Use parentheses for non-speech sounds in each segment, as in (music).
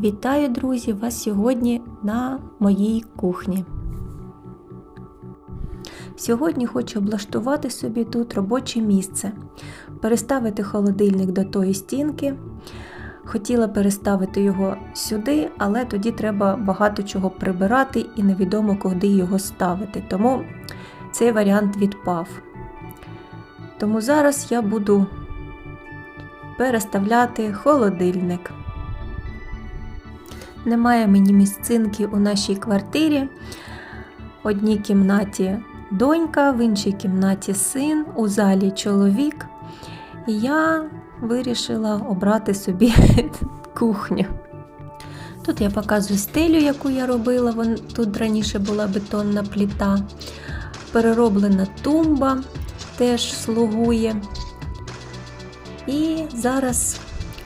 Вітаю, друзі, вас сьогодні на моїй кухні. Сьогодні хочу облаштувати собі тут робоче місце, переставити холодильник до тої стінки. Хотіла переставити його сюди, але тоді треба багато чого прибирати і невідомо куди його ставити. Тому цей варіант відпав. Тому зараз я буду переставляти холодильник. Немає мені місцинки у нашій квартирі. В одній кімнаті донька, в іншій кімнаті син, у залі чоловік. І я вирішила обрати собі (laughs) кухню. Тут я показую стелю, яку я робила. Тут раніше була бетонна пліта. Перероблена тумба теж слугує. І зараз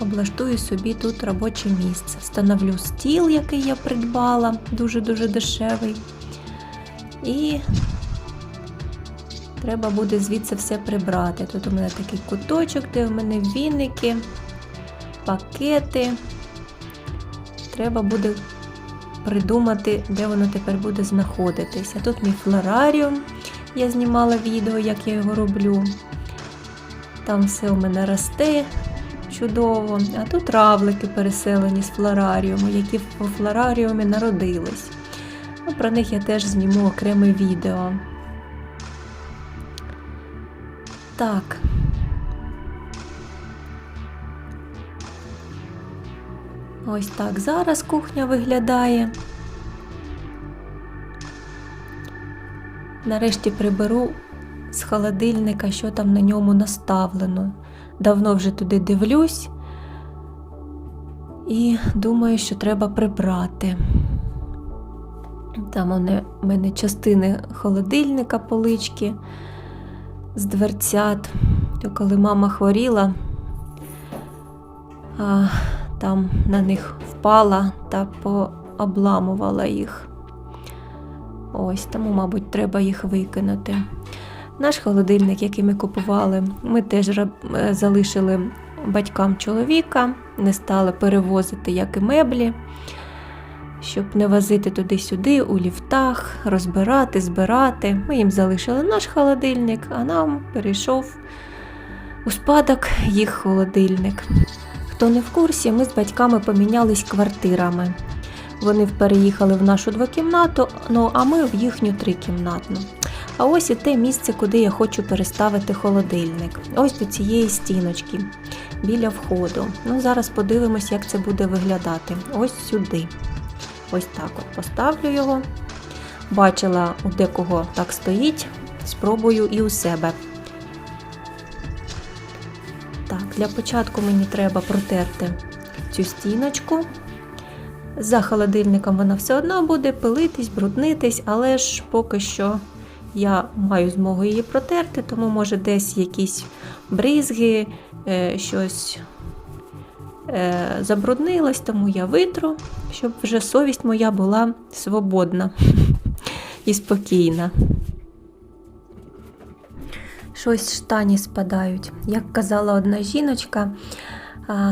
облаштую собі тут робоче місце. Встановлю стіл, який я придбала, дуже-дуже дешевий. І треба буде звідси все прибрати. Тут у мене такий куточок, де в мене віники, пакети. Треба буде придумати, де воно тепер буде знаходитися. Тут мій флораріум. Я знімала відео, як я його роблю. Там все у мене росте чудово. А тут равлики переселені з флораріуму, які в флораріумі народились. Ну, Про них я теж зніму окреме відео. Так. Ось так зараз кухня виглядає. Нарешті приберу з холодильника, що там на ньому наставлено. Давно вже туди дивлюсь і думаю, що треба прибрати. Там у мене частини холодильника, полички з дверцят. То коли мама хворіла, а, там на них впала та пообламувала їх. Ось тому, мабуть, треба їх викинути. Наш холодильник, який ми купували, ми теж залишили батькам чоловіка, не стали перевозити як і меблі, щоб не возити туди-сюди, у ліфтах, розбирати, збирати. Ми їм залишили наш холодильник, а нам перейшов у спадок їх холодильник. Хто не в курсі, ми з батьками помінялись квартирами. Вони переїхали в нашу двокімнату, ну а ми в їхню трикімнатну. А ось і те місце, куди я хочу переставити холодильник. Ось до цієї стіночки біля входу. Ну, Зараз подивимось, як це буде виглядати. Ось сюди. Ось так от поставлю його. Бачила, у декого так стоїть. Спробую і у себе. Так, для початку мені треба протерти цю стіночку. За холодильником вона все одно буде пилитись, бруднитись, але ж поки що я маю змогу її протерти, тому може десь якісь бризги, е, щось е, забруднилось, тому я витру, щоб вже совість моя була свободна (laughs) і спокійна. Щось штані спадають. Як казала одна жіночка,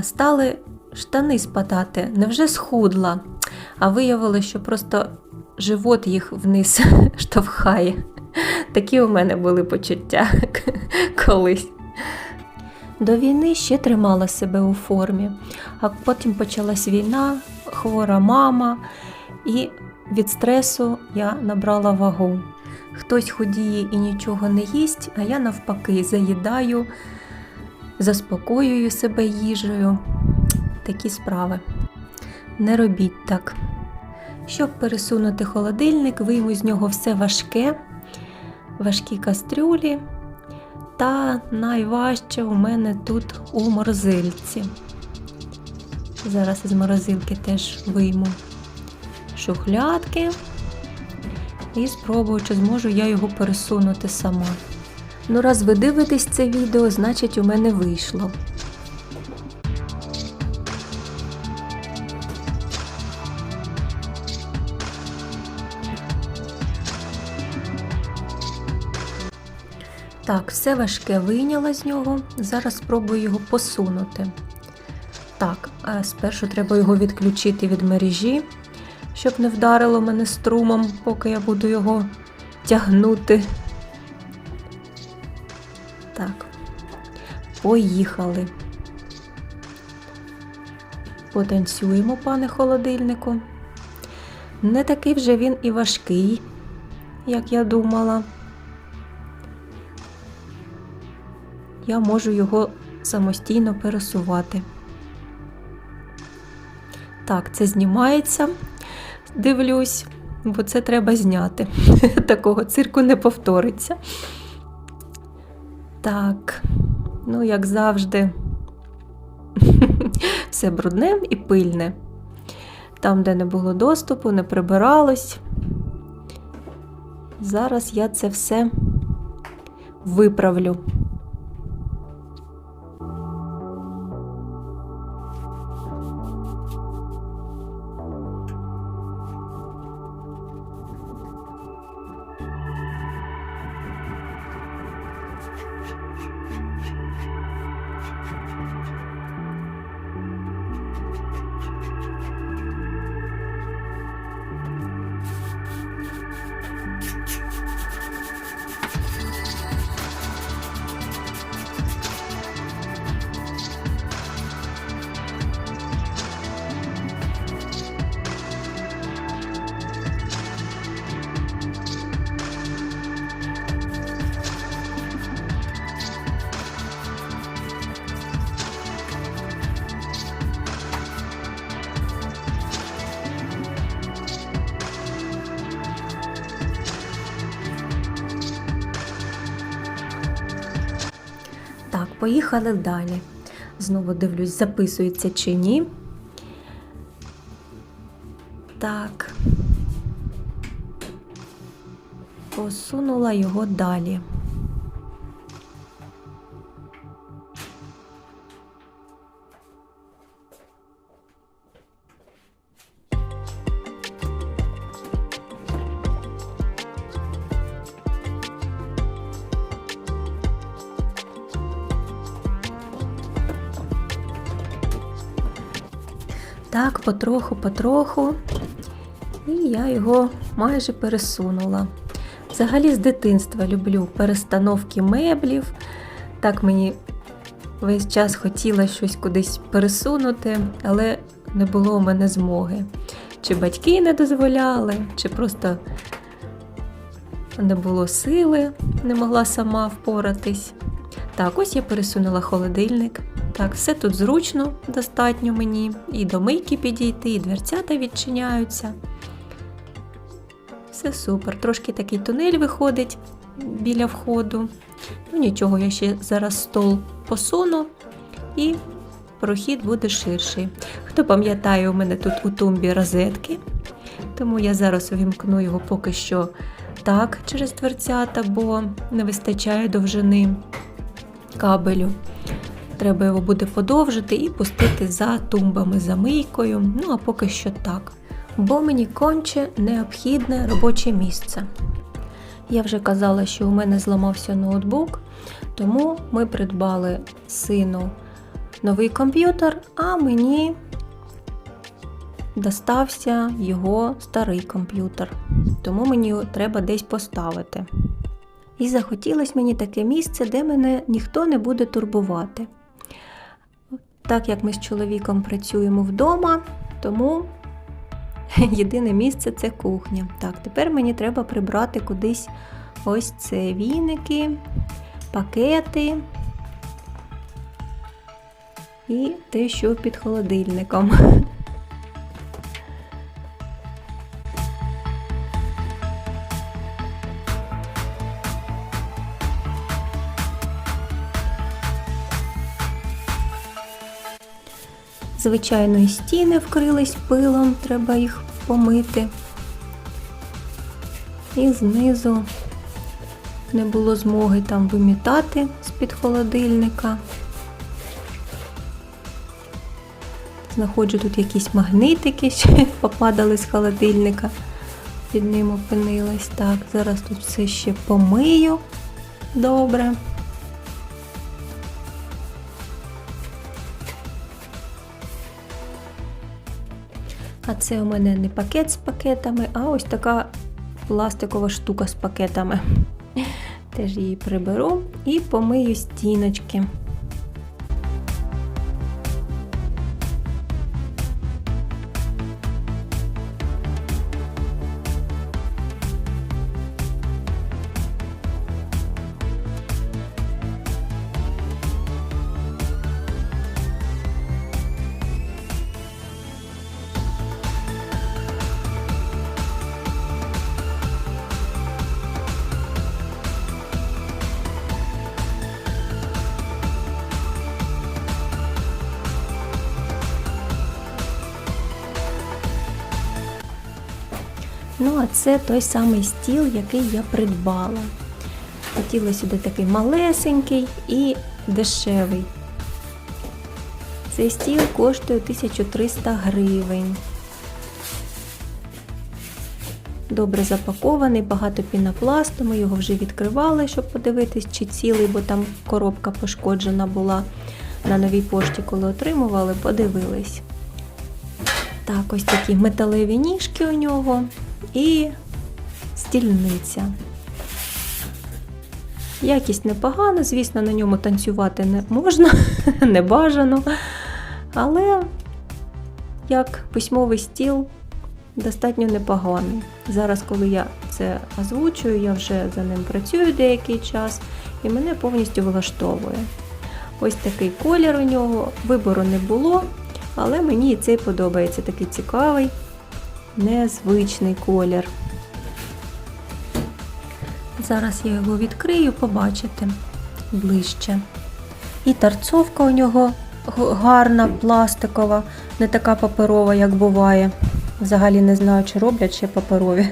стали штани спадати, невже схудла, а виявилося, що просто живот їх вниз (laughs) штовхає. Такі у мене були почуття (laughs) колись. До війни ще тримала себе у формі, а потім почалась війна, хвора мама, і від стресу я набрала вагу. Хтось худіє і нічого не їсть, а я навпаки заїдаю, заспокоюю себе їжею. Такі справи. Не робіть так. Щоб пересунути холодильник, вийму з нього все важке, важкі кастрюлі. Та найважче у мене тут у морозильці. Зараз із морозилки теж вийму шухлядки і спробую, чи зможу я його пересунути сама. Ну, раз ви дивитесь це відео, значить у мене вийшло. Так, все важке вийняла з нього. Зараз спробую його посунути. Так, спершу треба його відключити від мережі, щоб не вдарило мене струмом, поки я буду його тягнути. Так, поїхали. Потанцюємо, пане холодильнику. Не такий вже він і важкий, як я думала. Я можу його самостійно пересувати. Так, це знімається, дивлюсь, бо це треба зняти. (laughs) Такого цирку не повториться. Так, ну, як завжди, (laughs) все брудне і пильне. Там, де не було доступу, не прибиралось. Зараз я це все виправлю. Поїхали далі. Знову дивлюсь, записується чи ні. Так. Посунула його далі. Так, потроху, потроху. І я його майже пересунула. Взагалі з дитинства люблю перестановки меблів. Так мені весь час хотіла щось кудись пересунути, але не було у мене змоги. Чи батьки не дозволяли, чи просто не було сили, не могла сама впоратись. Так, ось я пересунула холодильник. Так, все тут зручно, достатньо мені. І до мийки підійти, і дверцята відчиняються. Все супер. Трошки такий тунель виходить біля входу. Ну нічого, я ще зараз стол посуну і прохід буде ширший. Хто пам'ятає, у мене тут у тумбі розетки, тому я зараз увімкну його поки що так через дверцята, бо не вистачає довжини кабелю. Треба його буде подовжити і пустити за тумбами, за мийкою. Ну а поки що так. Бо мені конче необхідне робоче місце. Я вже казала, що у мене зламався ноутбук, тому ми придбали сину новий комп'ютер, а мені достався його старий комп'ютер. Тому мені треба десь поставити. І захотілося мені таке місце, де мене ніхто не буде турбувати. Так як ми з чоловіком працюємо вдома, тому (laughs) єдине місце це кухня. Так, тепер мені треба прибрати кудись ось це віники, пакети і те, що під холодильником. (laughs) Звичайно, і стіни вкрились пилом, треба їх помити. І знизу не було змоги там вимітати з-під холодильника. Знаходжу тут якісь магнитики, (laughs) що попадали з холодильника, під ним опинилась. Так, зараз тут все ще помию. добре. А це у мене не пакет з пакетами, а ось така пластикова штука з пакетами. Теж її приберу і помию стіночки. Це той самий стіл, який я придбала. Хотіла сюди такий малесенький і дешевий. Цей стіл коштує 1300 гривень. Добре запакований, багато пінопласту. Ми його вже відкривали, щоб подивитись, чи цілий, бо там коробка пошкоджена була на новій пошті, коли отримували, подивились. Так, ось такі металеві ніжки у нього і стільниця. Якість непогана, звісно, на ньому танцювати не можна, (laughs) не бажано. Але як письмовий стіл достатньо непоганий. Зараз, коли я це озвучую, я вже за ним працюю деякий час і мене повністю влаштовує. Ось такий колір у нього, вибору не було, але мені і цей подобається, такий цікавий, незвичний колір. Зараз я його відкрию, побачите ближче. І тарцовка у нього гарна, пластикова, не така паперова, як буває. Взагалі не знаю, чи роблять ще паперові.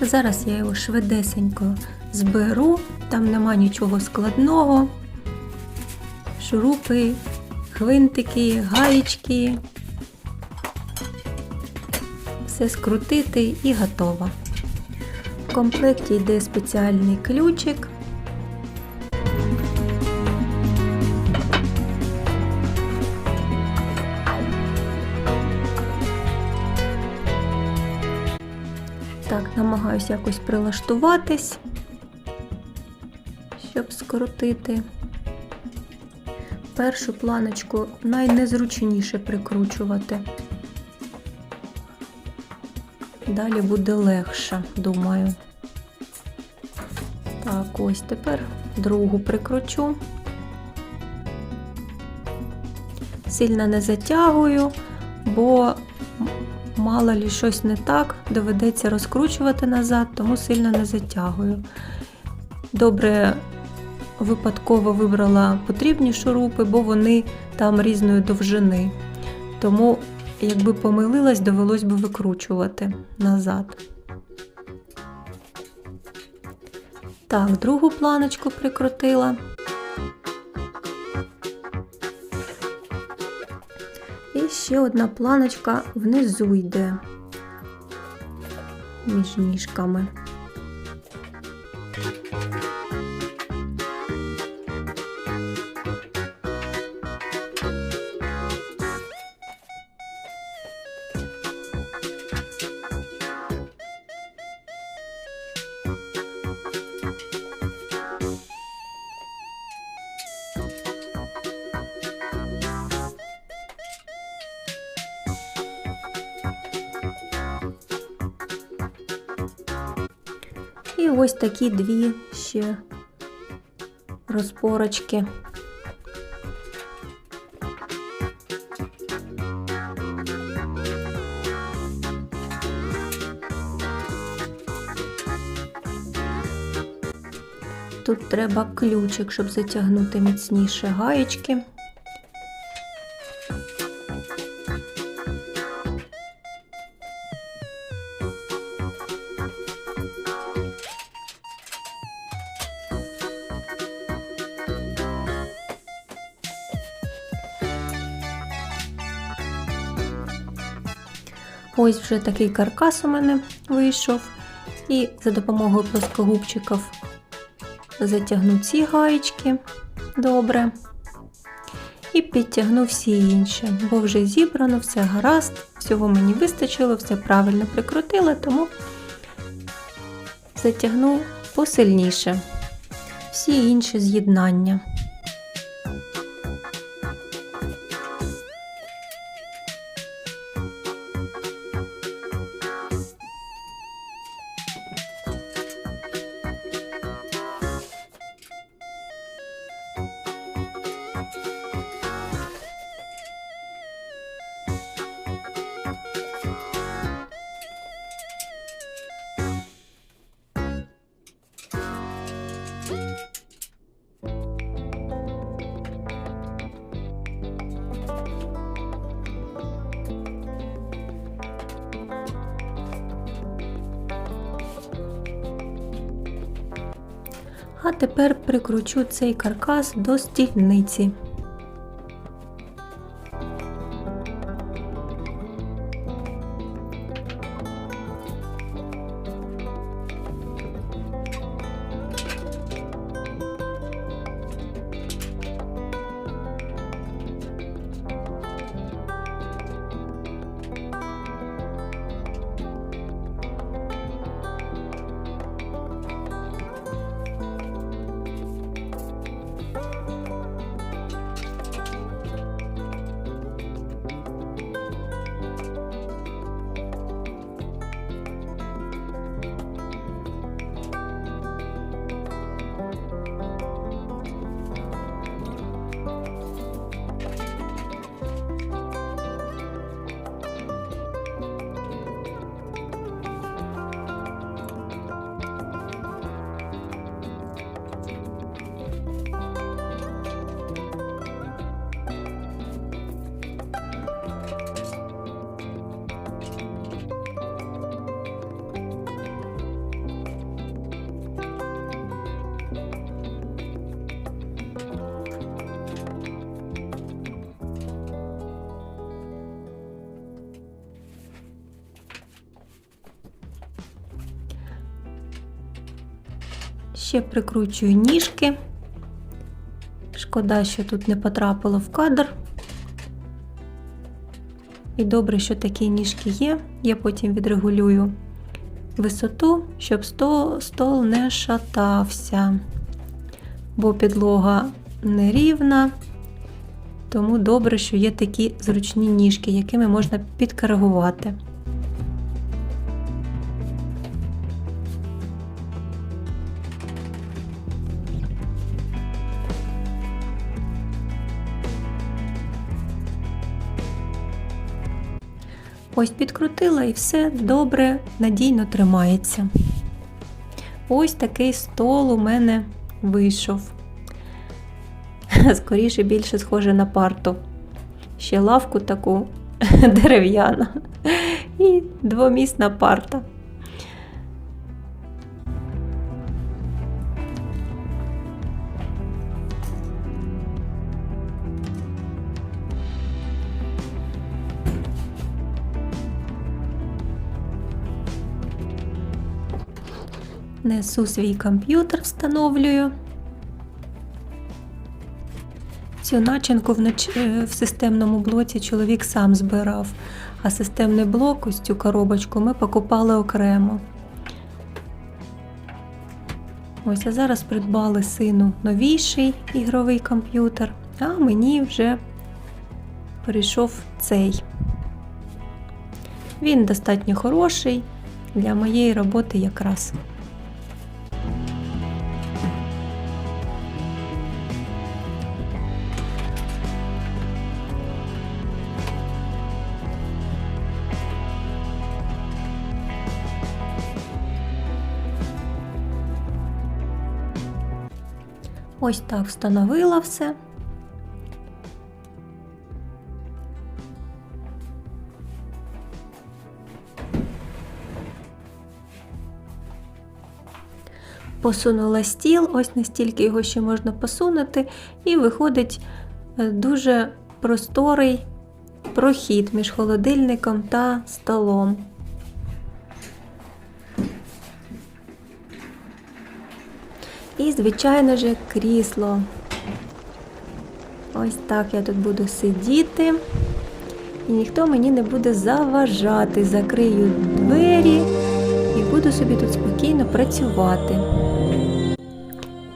Зараз я його швидесенько зберу, там нема нічого складного. Шурупи, гвинтики, гаєчки. Все скрутити і готово. В комплекті йде спеціальний ключик. Намагаюся якось прилаштуватись, щоб скрутити. Першу планочку найнезручніше прикручувати. Далі буде легше, думаю. Так, ось тепер другу прикручу. Сильно не затягую, бо мало лі щось не так, доведеться розкручувати назад, тому сильно не затягую. Добре, випадково вибрала потрібні шурупи, бо вони там різної довжини. Тому, якби помилилась, довелось би викручувати назад. Так, другу планочку прикрутила. І ще одна планочка внизу йде між ніжками. Такі дві ще розпорочки. Тут треба ключик, щоб затягнути міцніше гаєчки. Ось вже такий каркас у мене вийшов. І за допомогою плоскогубчиків затягну ці гаєчки добре. І підтягну всі інші, бо вже зібрано, все гаразд, всього мені вистачило, все правильно прикрутила, тому затягну посильніше всі інші з'єднання. А тепер прикручу цей каркас до стільниці. Ще прикручую ніжки. Шкода, що тут не потрапило в кадр. І добре, що такі ніжки є. Я потім відрегулюю висоту, щоб стол не шатався, бо підлога нерівна. Тому добре, що є такі зручні ніжки, якими можна підкоригувати. Ось підкрутила і все добре, надійно тримається. Ось такий стол у мене вийшов. (laughs) Скоріше більше схоже на парту. Ще лавку таку (laughs) дерев'яна і двомісна парта. Несу свій комп'ютер, встановлюю. Цю начинку е, в системному блоці чоловік сам збирав, а системний блок, ось цю коробочку, ми покупали окремо. Ось, а зараз придбали сину новіший ігровий комп'ютер, а мені вже прийшов цей. Він достатньо хороший для моєї роботи якраз. Ось так встановила все. Посунула стіл, ось настільки його ще можна посунути, і виходить е, дуже просторий прохід між холодильником та столом. І, звичайно ж, крісло. Ось так я тут буду сидіти, і ніхто мені не буде заважати. Закрию двері і буду собі тут спокійно працювати.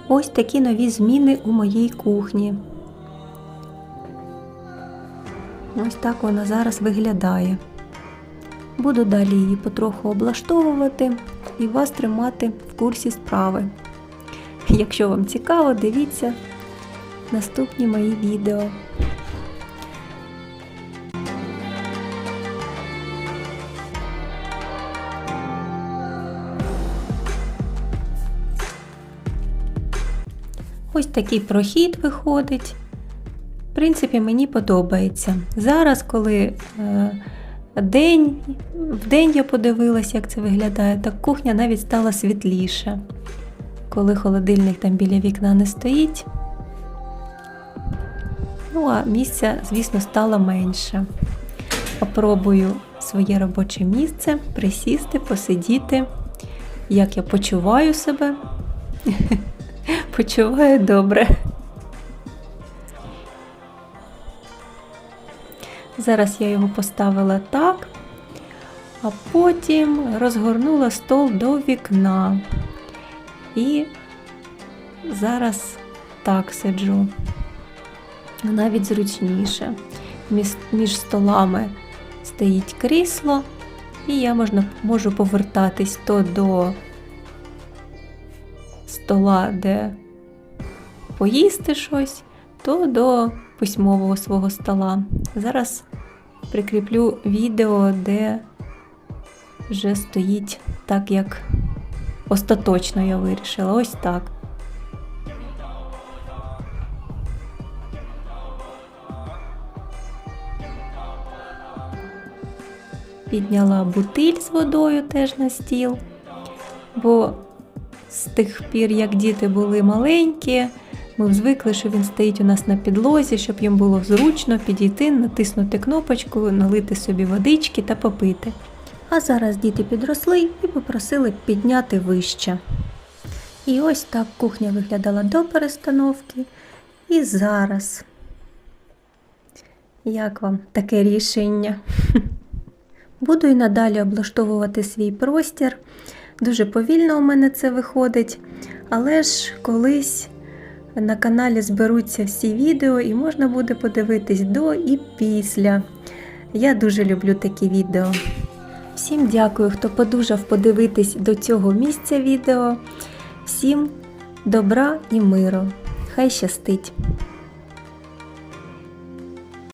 Ось такі нові зміни у моїй кухні. Ось так вона зараз виглядає. Буду далі її потроху облаштовувати і вас тримати в курсі справи. Якщо вам цікаво, дивіться наступні мої відео. Ось такий прохід виходить. В принципі, мені подобається. Зараз, коли е, день, в день я подивилася, як це виглядає, так кухня навіть стала світліша. Коли холодильник там біля вікна не стоїть. Ну, а місця, звісно, стало менше. Попробую своє робоче місце, присісти, посидіти, як я почуваю себе. (laughs) Почуваю добре. Зараз я його поставила так, а потім розгорнула стол до вікна. І зараз так сиджу. Навіть зручніше. Між, столами стоїть крісло, і я можна, можу повертатись то до стола, де поїсти щось, то до письмового свого стола. Зараз прикріплю відео, де вже стоїть так, як остаточно я вирішила. Ось так. Підняла бутиль з водою теж на стіл, бо з тих пір, як діти були маленькі, ми звикли, що він стоїть у нас на підлозі, щоб їм було зручно підійти, натиснути кнопочку, налити собі водички та попити. А зараз діти підросли і попросили підняти вище. І ось так кухня виглядала до перестановки. І зараз. Як вам таке рішення? (laughs) Буду і надалі облаштовувати свій простір. Дуже повільно у мене це виходить, але ж колись на каналі зберуться всі відео і можна буде подивитись до і після. Я дуже люблю такі відео. Всім дякую, хто подужав подивитись до цього місця відео. Всім добра і миру. Хай щастить!